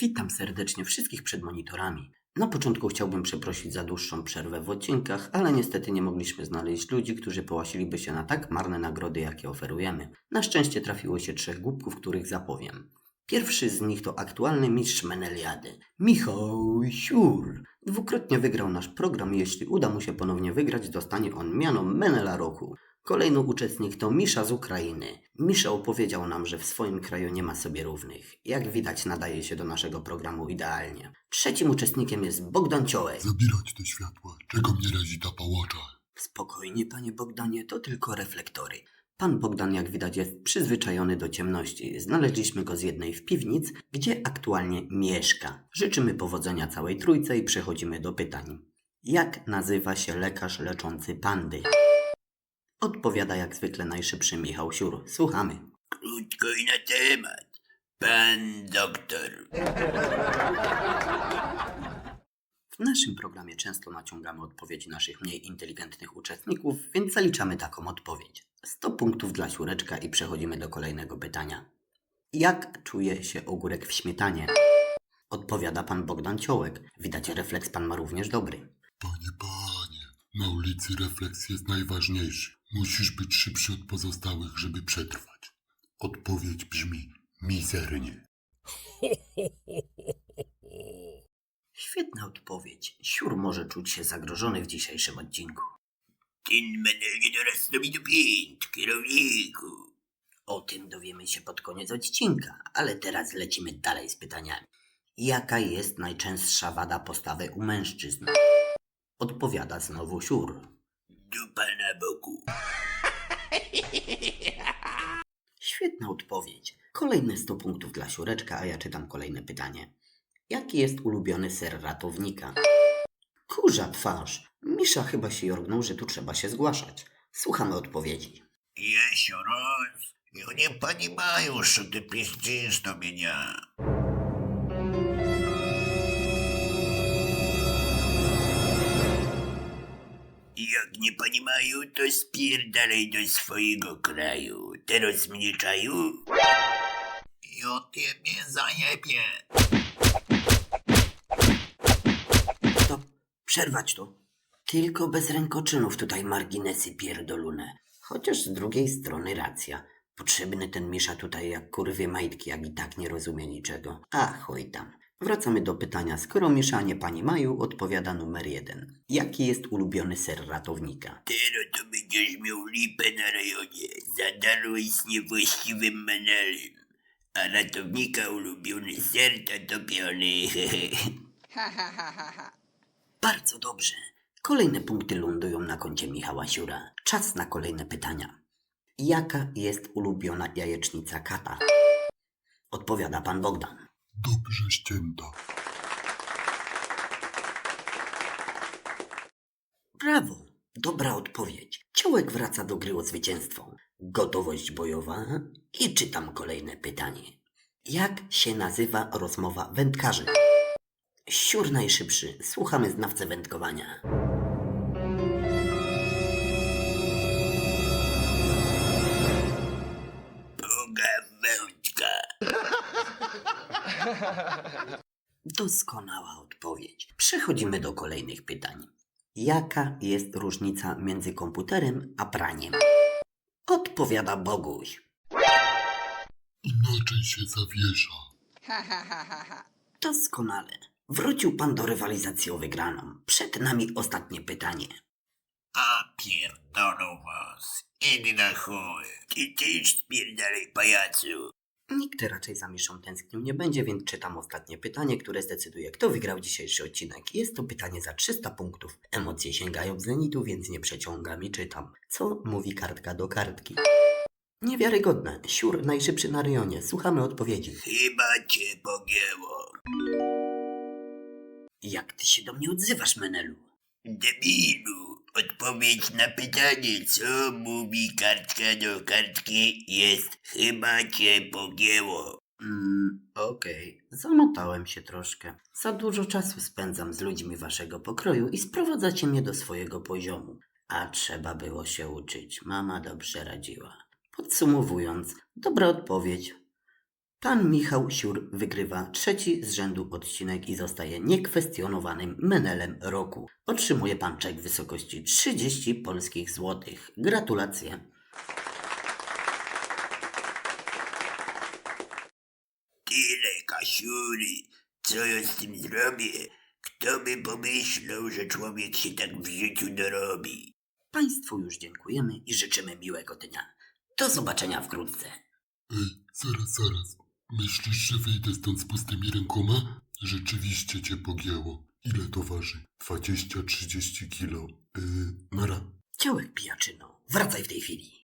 Witam serdecznie wszystkich przed monitorami. Na początku chciałbym przeprosić za dłuższą przerwę w odcinkach, ale niestety nie mogliśmy znaleźć ludzi, którzy połasiliby się na tak marne nagrody, jakie oferujemy. Na szczęście trafiło się trzech głupków, których zapowiem. Pierwszy z nich to aktualny mistrz Meneliady, Michał Siur. Dwukrotnie wygrał nasz program i jeśli uda mu się ponownie wygrać, dostanie on miano Menela Roku. Kolejny uczestnik to Misza z Ukrainy. Misza opowiedział nam, że w swoim kraju nie ma sobie równych. Jak widać, nadaje się do naszego programu idealnie. Trzecim uczestnikiem jest Bogdan Ciołek. Zabierać te światła. Czego mnie razi ta pałacza? Spokojnie, panie Bogdanie, to tylko reflektory. Pan Bogdan, jak widać, jest przyzwyczajony do ciemności. Znaleźliśmy go z jednej w piwnic, gdzie aktualnie mieszka. Życzymy powodzenia całej trójce i przechodzimy do pytań. Jak nazywa się lekarz leczący pandy? Odpowiada jak zwykle najszybszy Michał Siur. Słuchamy. Krótko i na temat. Pan doktor. W naszym programie często naciągamy odpowiedzi naszych mniej inteligentnych uczestników, więc zaliczamy taką odpowiedź. 100 punktów dla siureczka i przechodzimy do kolejnego pytania. Jak czuje się ogórek w śmietanie? Odpowiada pan Bogdan Ciołek. Widać, refleks pan ma również dobry. Panie, panie. Na ulicy refleks jest najważniejszy. Musisz być szybszy od pozostałych, żeby przetrwać. Odpowiedź brzmi mizernie. Świetna odpowiedź. Siur może czuć się zagrożony w dzisiejszym odcinku. Ten menel nie dorasta mi do pięt, kierowniku. O tym dowiemy się pod koniec odcinka, ale teraz lecimy dalej z pytaniami. Jaka jest najczęstsza wada postawy u mężczyzn? Odpowiada znowu siur. Dupa na boku. Świetna odpowiedź. Kolejne 100 punktów dla siureczka, a ja czytam kolejne pytanie. Jaki jest ulubiony ser ratownika? Kurza twarz. Misza chyba się jorgnął, że tu trzeba się zgłaszać. Słuchamy odpowiedzi. Еще раз. И не понимаю, что ты пиздишь на меня. Jak nie panimają, to spierdalaj do swojego kraju. Teraz mnie czaju? Ja ciebie zajebie. Stop, przerwać to. Tylko bez rękoczynów tutaj marginesy pierdolune. Chociaż z drugiej strony racja. Potrzebny ten miesza tutaj jak kurwy majtki, jak i tak nie rozumie niczego. A, chuj tam. Wracamy do pytania. Skoro Misza nie pani Maju, odpowiada numer jeden. Jaki jest ulubiony ser ratownika? Teraz to będziesz miał lipę na rejonie. Zadarłeś z niewłaściwym menelem. A ratownika ulubiony ser to topiony. Bardzo dobrze. Kolejne punkty lądują na koncie Michała Siura. Czas na kolejne pytania. Jaka jest ulubiona jajecznica kata? Odpowiada pan Bogdan. Dobrze ścięta. Brawo! Dobra odpowiedź. Ciołek wraca do gry o zwycięstwo. Gotowość bojowa i czytam kolejne pytanie. Jak się nazywa rozmowa wędkarzy? Siur najszybszy. Słuchamy znawcę wędkowania. Doskonała odpowiedź. Przechodzimy do kolejnych pytań. Jaka jest różnica między komputerem a praniem? Odpowiada Boguś. Inaczej się zawiesza. Doskonale. Wrócił pan do rywalizacji o wygraną. Przed nami ostatnie pytanie. A pierdolą was. Idź na chuj. Ty też spierdalaj pajacu. Nikt raczej za Miszą tęsknił nie będzie, więc czytam ostatnie pytanie, które zdecyduje, kto wygrał dzisiejszy odcinek. Jest to pytanie za 300 punktów. Emocje sięgają zenitu, więc nie przeciągam i czytam. Co mówi kartka do kartki? Niewiarygodne. Siur najszybszy na rejonie. Słuchamy odpowiedzi. Chyba cię pogięło. Jak ty się do mnie odzywasz, Menelu? Debilu. Odpowiedź na pytanie, co mówi kartka do kartki jest chyba cię pogięło. Mm, okej. Zamotałem się troszkę. Za dużo czasu spędzam z ludźmi waszego pokroju i sprowadzacie mnie do swojego poziomu. A trzeba było się uczyć. Mama dobrze radziła. Podsumowując, dobra odpowiedź. Pan Michał Siur wygrywa trzeci z rzędu odcinek i zostaje niekwestionowanym menelem roku. Otrzymuje pan czek w wysokości 30 polskich złotych. Gratulacje. Tyle kasiury. Co ja z tym zrobię? Kto by pomyślał, że człowiek się tak w życiu dorobi? Państwu już dziękujemy i życzymy miłego dnia. Do zobaczenia wkrótce. Ej, zaraz, zaraz. Myślisz, że wyjdę stąd z pustymi rękoma? Rzeczywiście cię pogięło. Ile to waży? 20-30 kilo. Yy, nara. Ciołek pijaczyno, wracaj w tej chwili.